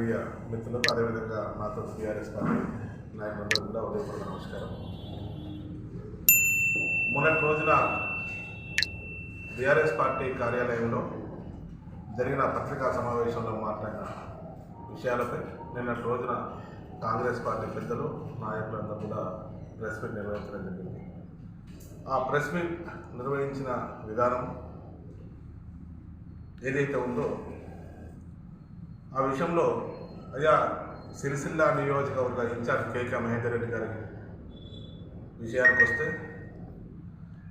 Media మిత్రులకు అదేవిధంగా నాతో టీఆర్ఎస్ పార్టీ నాయకులందరూ కూడా ఉదయపూర్వక నమస్కారం. మొన్నటి రోజున బీఆర్ఎస్ పార్టీ కార్యాలయంలో జరిగిన పత్రికా సమావేశంలో మాట్లాడిన విషయాలపై నిన్నటి రోజున కాంగ్రెస్ పార్టీ పెద్దలు నాయకులందరూ కూడా ప్రెస్ మీట్ నిర్వహించడం జరిగింది. ఆ ప్రెస్ మీట్ నిర్వహించిన విధానం ఏదైతే ఉందో ఆ విషయంలో అయ్యా సిరిసిల్ల నియోజకవర్గ ఇన్ఛార్జ్ కేకే మహేందర్ రెడ్డి గారికి విషయానికి వస్తే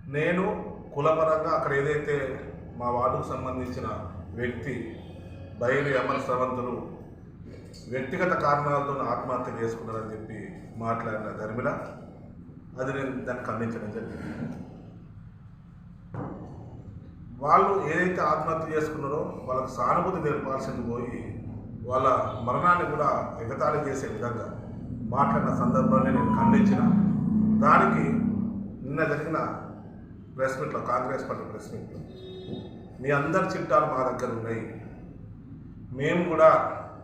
నేను కులపరంగా అక్కడ ఏదైతే మా వార్డుకు సంబంధించిన వ్యక్తి బయలు అమర సవంతులు వ్యక్తిగత కారణాలతో ఆత్మహత్య చేసుకున్నారని చెప్పి మాట్లాడిన ధర్మిల అది నేను దాన్ని ఖండించడం జరిగింది. వాళ్ళు ఏదైతే ఆత్మహత్య చేసుకున్నారో వాళ్ళకి సానుభూతి తెలపాల్సింది పోయి వాళ్ళ మరణాన్ని కూడా ఎగతాళి చేసే విధంగా మాట్లాడిన సందర్భాన్ని నేను ఖండించిన. దానికి నిన్న జరిగిన ప్రెస్ మీట్లో కాంగ్రెస్ పార్టీ ప్రెస్ మీట్లో మీ అందరి చిట్టాలు మా దగ్గర ఉన్నాయి. మేము కూడా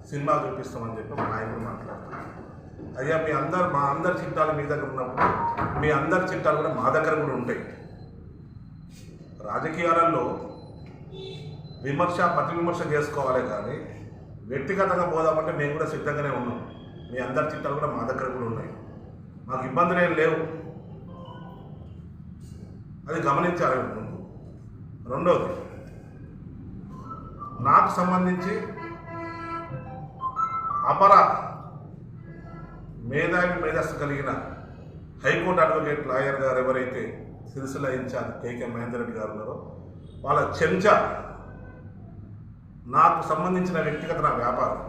సినిమా చూపిస్తామని చెప్పి మా నాయకుడు మాట్లాడుతున్నారు. అయ్యా మీ అందరు మా అందరి చిట్టాలు మీ దగ్గర ఉన్నప్పుడు మీ అందరి చిట్టాలు కూడా మా దగ్గర కూడా ఉంటాయి. రాజకీయాలలో విమర్శ ప్రతి విమర్శ చేసుకోవాలి కానీ వ్యక్తిగతంగా పోదామంటే మేము కూడా సిద్ధంగానే ఉన్నాం. మీ అందరి చిట్టాలు కూడా మా దగ్గర కూడా ఉన్నాయి. మాకు ఇబ్బందులు ఏం లేవు. అది గమనించాలి ముందు. రెండవది నాకు సంబంధించి అపర మేధావి మేధస్సు కలిగిన హైకోర్టు అడ్వకేట్ లాయర్ గారు ఎవరైతే సిరిసిల్ల ఇన్ఛార్జ్ కేకే మహేందర్ రెడ్డి గారు ఉన్నారో వాళ్ళ చెంచా నాకు సంబంధించిన వ్యక్తిగత నా వ్యాపారం.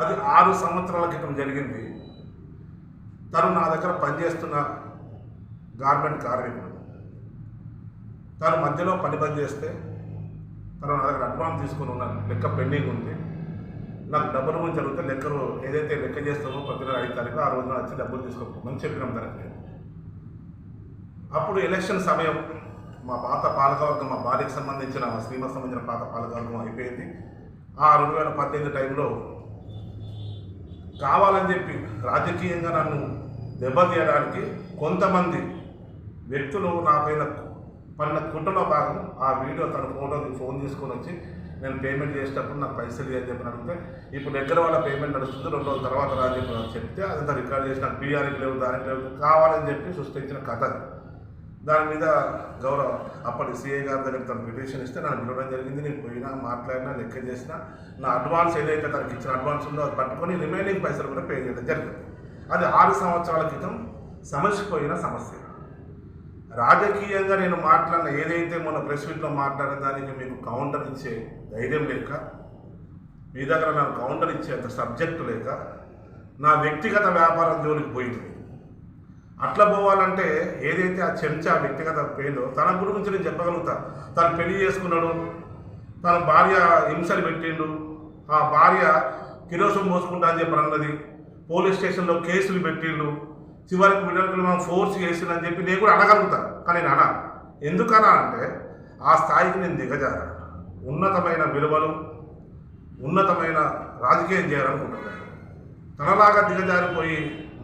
అది ఆరు సంవత్సరాల క్రితం జరిగింది. తను నా దగ్గర పనిచేస్తున్న గార్మెంట్ కార్మికుడు. తను మధ్యలో పని పని చేస్తే తను నా దగ్గర అడ్వాన్స్ తీసుకుని ఉన్న లెక్క పెండింగ్ ఉంది. నాకు డబ్బులు గురించి అడిగితే లెక్కలు ఏదైతే లెక్క చేస్తామో ప్రతి నెల ఐదు తారీఖు ఆ రోజున వచ్చి డబ్బులు తీసుకోమని చెప్పినాం తనకి. అప్పుడు ఎలక్షన్ సమయం మా పాత పాలకవర్గం మా భార్యకు సంబంధించిన శ్రీమతి సంబంధించిన పాత పాలకవర్గం అయిపోయింది. ఆ రెండు వేల పద్దెనిమిది టైంలో కావాలని చెప్పి రాజకీయంగా నన్ను దెబ్బతీయడానికి కొంతమంది వ్యక్తులు నా పైన పడిన కుట్రలో భాగం ఆ వీడియో తన ఫోటోకి ఫోన్ తీసుకొని వచ్చి నేను పేమెంట్ చేసేటప్పుడు నాకు పైసలు ఇవ్వని చెప్పి అడిగితే ఇప్పుడు దగ్గర వాళ్ళ పేమెంట్ నడుస్తుంది రెండు రోజుల తర్వాత రా చెప్పి చెప్తే అదంతా రికార్డ్ చేసిన పీఆర్కి లేవు దానికి లేవు కావాలని చెప్పి సృష్టించిన కథ దాని మీద గౌరవ అప్పటి సీఏ గారి దగ్గర తను పిటిషన్ ఇస్తే నన్ను పిలవడం జరిగింది. నేను పోయినా మాట్లాడినా లెక్క చేసిన నా అడ్వాన్స్ ఏదైతే తనకి ఇచ్చిన అడ్వాన్స్ ఉందో అది పట్టుకొని రిమైనింగ్ పైసలు కూడా పే చేయడం జరిగింది. అది ఆరు సంవత్సరాల క్రితం సమసిపోయిన సమస్య. రాజకీయంగా నేను మాట్లాడిన ఏదైతే మొన్న ప్రెస్ మీట్లో మాట్లాడిన దానికి మీకు కౌంటర్ ఇచ్చే ధైర్యం లేక మీ దగ్గర నాకు కౌంటర్ ఇచ్చే అంత సబ్జెక్టు లేక నా వ్యక్తిగత వ్యాపారం జోలికి పోయింది. అట్లా పోవాలంటే ఏదైతే ఆ చెంచా వ్యక్తిగత పేలో తన గురించి నేను చెప్పగలుగుతా. తను పెళ్ళి చేసుకున్నాడు తన భార్య హింసలు పెట్టిండు ఆ భార్య కిరోసం పోసుకుంటా అని చెప్పి అన్నది పోలీస్ స్టేషన్లో కేసులు పెట్టిండు చివరికి విడాకులు మనం ఫోర్స్ చేసిందని చెప్పి నేను కూడా అడగలుగుతా కానీ నేను అనా ఎందుకనా అంటే ఆ స్థాయికి నేను దిగజారా. ఉన్నతమైన విలువలు ఉన్నతమైన రాజకీయం చేయాలనుకుంటున్నాను తనలాగా దిగజారిపోయి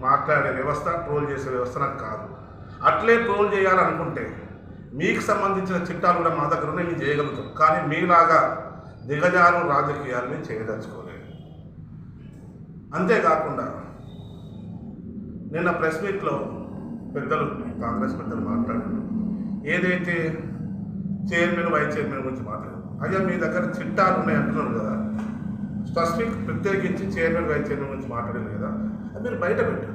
మాట్లాడే వ్యవస్థ ట్రోల్ చేసే వ్యవస్థ నాకు కాదు. అట్లే ట్రోల్ చేయాలనుకుంటే మీకు సంబంధించిన చిట్టాలు కూడా మా దగ్గర ఉన్నాయి మేము చేయగలుగుతాం. కానీ మీలాగా దిగజారు రాజకీయాలు మేము చేయదలుచుకోలేదు. అంతేకాకుండా నిన్న ప్రెస్ మీట్లో పెద్దలు కాంగ్రెస్ పెద్దలు మాట్లాడారు. ఏదైతే చైర్మన్ వైస్ చైర్మన్ గురించి మాట్లాడారు అయ్యా మీ దగ్గర చిట్టాలు ఉన్నాయి అంటున్నారు కదా. స్పెసిఫిక్ ప్రత్యేకించి చైర్మన్ వైస్ చైర్మన్ గురించి మాట్లాడారు కదా. అది మీరు బయట పెట్టారు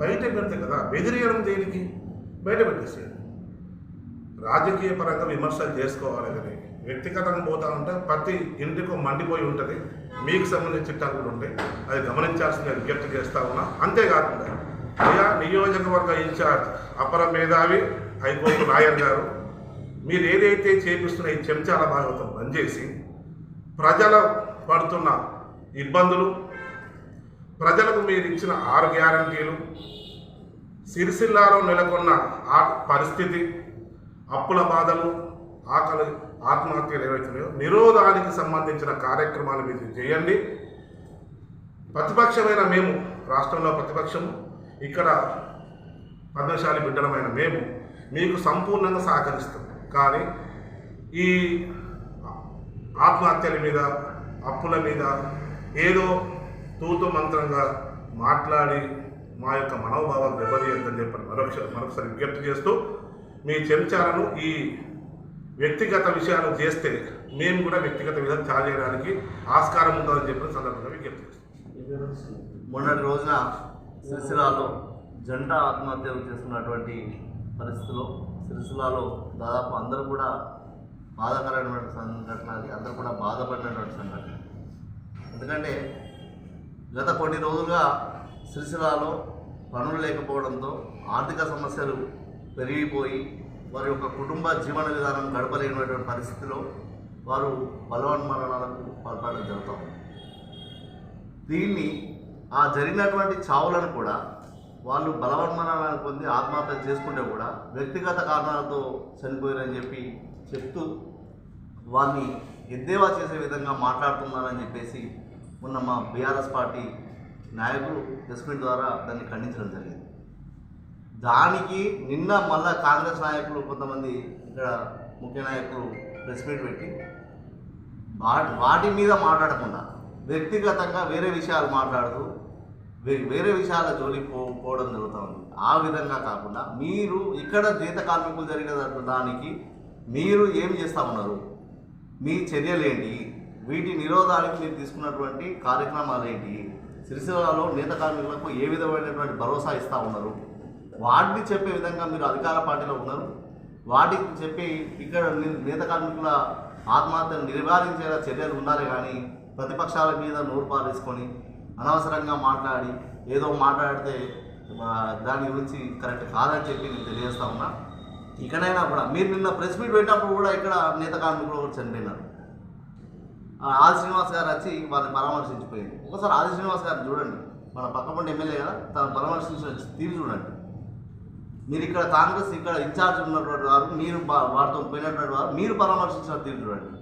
బయట పెడితే కదా బెదిరియడం దేనికి? బయట పెట్టేసేయండి. రాజకీయ పరంగా విమర్శలు చేసుకోవాలి కానీ వ్యక్తిగతంగా పోతా ఉంటే ప్రతి ఇంటికి మండిపోయి ఉంటుంది. మీకు సంబంధించిన చిట్టాలు కూడా ఉంటాయి. అది గమనించాల్సిందిగా విజ్ఞప్తి చేస్తా ఉన్నా. అంతేకాకుండా అయ్యా నియోజకవర్గ ఇన్ఛార్జ్ అపర మేధావి హైకోర్టు లాయర్ గారు మీరు ఏదైతే చేపిస్తున్న ఈ చెంచాల భాగవతం బంద్ చేసి ప్రజల పడుతున్న ఇబ్బందులు ప్రజలకు మీరు ఇచ్చిన ఆరు గ్యారంటీలు సిరిసిల్లాలో నెలకొన్న ఆ పరిస్థితి అప్పుల బాధలు ఆకలి ఆత్మహత్యలు ఏవైతున్నాయో నిరోధానికి సంబంధించిన కార్యక్రమాలు మీరు చేయండి. ప్రతిపక్షమైన మేము రాష్ట్రంలో ప్రతిపక్షము ఇక్కడ పద్మశాలి బిడ్డలమైన మేము మీకు సంపూర్ణంగా సహకరిస్తాం. కానీ ఈ ఆత్మహత్యల మీద అప్పుల మీద ఏదో తూతు మంత్రంగా మాట్లాడి మా యొక్క మనోభావాలు దెబ్బతీయద్దని చెప్పని మరొకసారి మరొకసారి విజ్ఞప్తి చేస్తూ మీ చెంచాలను ఈ వ్యక్తిగత విషయాలు చేస్తే మేము కూడా వ్యక్తిగత విధంగా చాలు చేయడానికి ఆస్కారం ఉంటుందని చెప్పిన సందర్భంగా విజ్ఞప్తి చేస్తాం మొన్నటి రోజున సిరిసిలాలో జంట ఆత్మహత్యలు చేస్తున్నటువంటి పరిస్థితిలో సిరిసిలాలో దాదాపు అందరూ కూడా బాధాకరమైనటువంటి సంఘటన అది. అందరూ కూడా బాధపడినటువంటి సంఘటన. ఎందుకంటే గత కొన్ని రోజులుగా సిరిసిల్లాలో పనులు లేకపోవడంతో ఆర్థిక సమస్యలు పెరిగిపోయి వారి యొక్క కుటుంబ జీవన విధానం గడపలేనటువంటి పరిస్థితిలో వారు బలవన్మరణాలకు పాల్పడడం జరుగుతూ ఉంది. దీన్ని ఆ జరిగినటువంటి చావులను కూడా వాళ్ళు బలవన్మరణాలను పొంది ఆత్మహత్య చేసుకుంటే కూడా వ్యక్తిగత కారణాలతో చనిపోయారని చెప్పి చెప్తూ వాళ్ళని ఎద్దేవా చేసే విధంగా మాట్లాడుతున్నారని చెప్పేసి ఉన్న మా బీఆర్ఎస్ పార్టీ నాయకులు ప్రెస్ ద్వారా దాన్ని ఖండించడం జరిగింది. దానికి నిన్న మళ్ళా కాంగ్రెస్ నాయకులు కొంతమంది ఇక్కడ ముఖ్య నాయకులు ప్రెస్ మీట్ పెట్టి వాటి వాటి మీద మాట్లాడకుండా వ్యక్తిగతంగా వేరే విషయాలు మాట్లాడుతూ వే- వేరే విషయాల జోలికి పో పోవడం జరుగుతూ ఉంది. ఆ విధంగా కాకుండా మీరు ఇక్కడ జీత కార్మికులు జరిగిన దానికి మీరు ఏం చేస్తా ఉన్నారు? మీ చర్యలు ఏంటి వీటి నిరోధానికి మీరు తీసుకున్నటువంటి కార్యక్రమాలు ఏంటి? సిరిసిల్లలో నేత కార్మికులకు ఏ విధమైనటువంటి భరోసా ఇస్తూ ఉన్నారు? వాటిని చెప్పే విధంగా మీరు అధికార పార్టీలో ఉన్నారు? వాటికి చెప్పి ఇక్కడ నేత కార్మికుల ఆత్మహత్యను నివారించేలా చర్యలు ఉండాలి కానీ ప్రతిపక్షాల మీద నోరు పారేసుకొని అనవసరంగా మాట్లాడి ఏదో మాట్లాడితే దాని గురించి కరెక్ట్ కాదని చెప్పి నేను తెలియజేస్తా ఉన్నా. ఇక్కడైనా కూడా మీరు నిన్న ప్రెస్ మీట్ పెట్టినప్పుడు కూడా ఇక్కడ నేత కార్మికులు కూడా చనిపోయినారు. ఆది శ్రీనివాస్ గారు వచ్చి వారిని పరామర్శించిపోయింది. ఒకసారి ఆది శ్రీనివాస్ గారిని చూడండి. మన పక్కపండి ఎమ్మెల్యే కదా తను పరామర్శించిన తీరు చూడండి. మీరు ఇక్కడ కాంగ్రెస్ ఇక్కడ ఇన్ఛార్జ్ ఉన్నటువంటి వారు మీరు వారితో పోయినటువంటి వారు మీరు పరామర్శించిన తీరు చూడండి.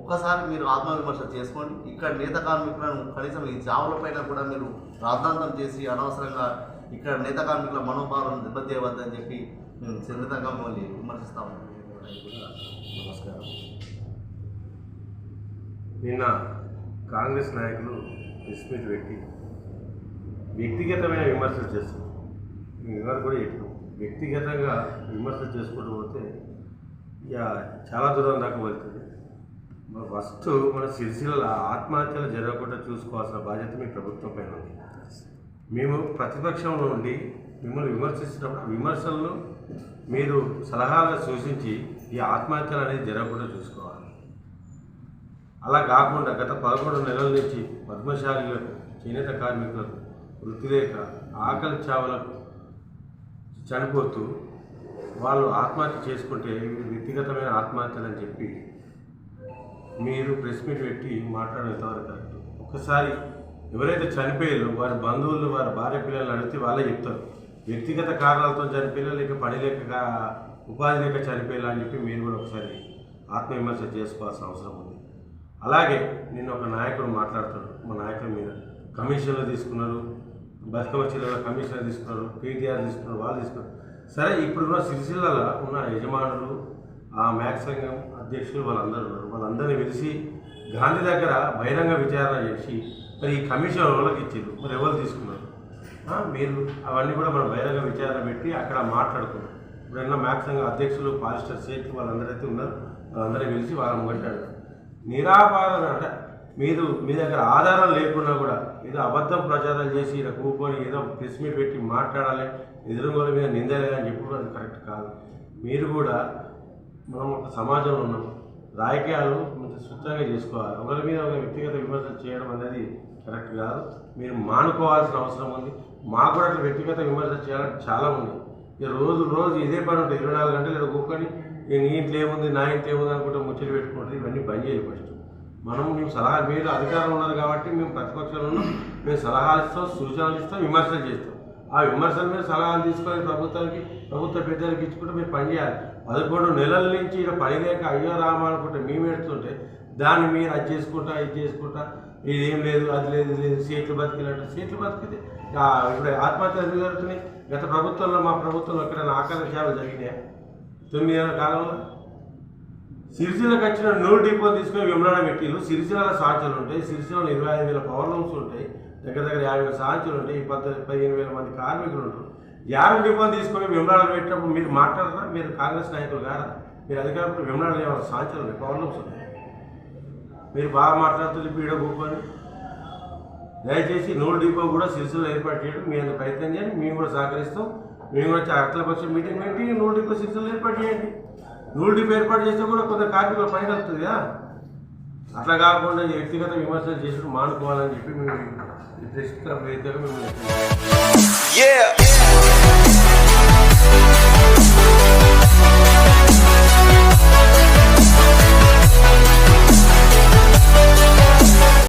ఒక్కసారి మీరు ఆత్మవిమర్శ చేసుకోండి. ఇక్కడ నేత కార్మికులను కనీసం ఈ జాబులపైన కూడా మీరు రాద్ధాంతం చేసి అనవసరంగా ఇక్కడ నేత కార్మికుల మనోభావాలను దెబ్బతీయవద్దని చెప్పి మేము సున్నితంగా మిమ్మల్ని విమర్శిస్తాము. నమస్కారం. నిన్న కాంగ్రెస్ నాయకులు ప్రెస్ మీట్ పెట్టి వ్యక్తిగతమైన విమర్శలు చేస్తారు మేము కూడా చెప్పాం వ్యక్తిగతంగా విమర్శలు చేసుకుంటూ పోతే ఇక చాలా దూరం దాకా వెళ్తుంది. ఫస్ట్ మన సిరిసిల్ల ఆత్మహత్యలు జరగకుండా చూసుకోవాల్సిన బాధ్యత మీ ప్రభుత్వం పైన ఉంది. మేము ప్రతిపక్షంలో ఉండి మిమ్మల్ని విమర్శిస్తున్నప్పుడు విమర్శలను మీరు సలహాలు సూచించి ఈ ఆత్మహత్యలు అనేది జరగకుండా చూసుకోవాలి. అలా కాకుండా గత పదకొండు నెలల నుంచి పద్మశాలిలో చేనేత కార్మికులకు వృత్తి లేక ఆకలి చావలకు చనిపోతూ వాళ్ళు ఆత్మహత్య చేసుకుంటే వ్యక్తిగతమైన ఆత్మహత్యలు అని చెప్పి మీరు ప్రెస్ మీట్ పెట్టి మాట్లాడేంతవరకు కరెక్ట్. ఒక్కసారి ఎవరైతే చనిపోయారో వారి బంధువులు వారి భార్య పిల్లలు అడిగితే వాళ్ళే చెప్తారు. వ్యక్తిగత కారణాలతో చనిపోయారు లేక పని లేక ఉపాధి లేక చనిపోయేలా అని చెప్పి మీరు కూడా ఒకసారి ఆత్మవిమర్శ చేసుకోవాల్సిన అవసరం ఉంది. అలాగే నిన్న ఒక నాయకుడు మాట్లాడుతాడు మా నాయకుల మీద. కమిషన్లు తీసుకున్నారు బతుకమ్మ జిల్లాలో కమిషన్లు తీసుకున్నారు పీటీఆర్ తీసుకున్నారు వాళ్ళు తీసుకున్నారు. సరే ఇప్పుడున్న సిరిసిల్లలో ఉన్న యజమానులు ఆ మ్యాక్స్ సంఘం అధ్యక్షులు వాళ్ళందరూ ఉన్నారు. వాళ్ళందరినీ పిలిచి గాంధీ దగ్గర బహిరంగ విచారణ చేసి మరి ఈ కమిషన్ ఎవరికి ఇచ్చారు మరి ఎవరు తీసుకున్నారు? మీరు అవన్నీ కూడా మనం బహిరంగ విచారణ పెట్టి అక్కడ మాట్లాడుకున్నాం. ఇప్పుడైనా మ్యాక్స్ సంఘం అధ్యక్షులు పాలిస్టర్ షేట్లు వాళ్ళందరైతే ఉన్నారు. వాళ్ళందరూ పిలిచి వాళ్ళని కొట్టాడు నిరాపాదన అంటే మీరు మీ దగ్గర ఆధారం లేకున్నా కూడా ఏదో అబద్ధం ప్రచారం చేసి ఇలా కూకొని ఏదో ప్రెస్ పెట్టి మాట్లాడాలి ఎదురుగోల మీద నిందలేదని చెప్పి అది కరెక్ట్ కాదు. మీరు కూడా మనం ఒక సమాజంలో ఉన్నాం. రాజకీయాలు కొంచెం స్వచ్ఛంగా చేసుకోవాలి. ఒకరి మీద ఒక వ్యక్తిగత విమర్శలు చేయడం అనేది కరెక్ట్ కాదు. మీరు మానుకోవాల్సిన అవసరం ఉంది. మాకు కూడా అట్లా వ్యక్తిగత విమర్శలు చేయాలని చాలా ఉంది. ఇక రోజు రోజు ఇదే పని ఉంటుంది ఇరవై నాలుగు గంటలు ఇక్కడ కూకొని ఇక నీ ఇంట్లో ఏముంది నా ఇంట్లో ఏముంది అనుకుంటే ముచ్చట్లు పెట్టుకుంటుంది ఇవన్నీ బంద్ చేయాలి ఫస్ట్ మనం మేము సలహా మీరు అధికారం ఉన్నారు కాబట్టి మేము ప్రతిపక్షంలో ఉన్నాం మేము సలహాలు ఇస్తాం సూచనలు ఇస్తాం విమర్శలు చేస్తాం. ఆ విమర్శల మీద సలహాలు తీసుకొని ప్రభుత్వానికి ప్రభుత్వ పెద్దలకు ఇచ్చుకుంటే మీరు పని చేయాలి. పదకొండు నెలల నుంచి ఇక్కడ పని లేక అయ్యో రామ అనుకుంటే మేము ఎడుతుంటే దాన్ని మీరు అది చేసుకుంటా ఇది చేసుకుంటా ఇది ఏం లేదు అది లేదు ఇది లేదు సీట్లు బతికినట్టు సీట్లు బతికితే ఇప్పుడు ఆత్మహత్యలు జరుగుతున్నాయి. గత ప్రభుత్వంలో మా ప్రభుత్వంలో ఎక్కడైనా ఆకాంక్షలు జరిగినాయి? తొమ్మిది ఏళ్ళ కాలంలో సిరిసిలకు వచ్చిన నూరు డిపోలు తీసుకొని విమలాడ పెట్టిలు సిరిసిల సాంచులు ఉంటాయి. సిరిసిలలో ఇరవై ఐదు వేల పవర్ లూమ్స్ ఉంటాయి. దగ్గర దగ్గర యాభై వేల సాంచులు ఉంటాయి. పద్ద పదిహేను వేల మంది కార్మికులు ఉంటారు. యాభై డిపోలు తీసుకొని విమలాడ పెట్టినప్పుడు మీరు మాట్లాడరా? మీరు కాంగ్రెస్ నాయకులు కారా? మీరు అధికారులు విమలాడ ఏమైనా సాంచలు ఉంటాయి పవర్ లూమ్స్ ఉంటాయి. మీరు బాగా మాట్లాడుతుంది పీడ కూకొని దయచేసి నూరు డిపో కూడా సిరిసిలో ఏర్పాటు చేయడం. మీ ప్రయత్నం చేయండి. మేము కూడా సహకరిస్తాం. మేము వచ్చి అట్ల వచ్చి మీటింగ్ పెట్టి నూట డిపో సీట్లు ఏర్పాటు చేయండి. నూట డిపో ఏర్పాటు చేస్తే కూడా కొంత కార్మికుల పని కలుగుతుంది కదా. అట్లా కాకుండా వ్యక్తిగత విమర్శలు చేసి మానుకోవాలని చెప్పి మేము ఈ మేము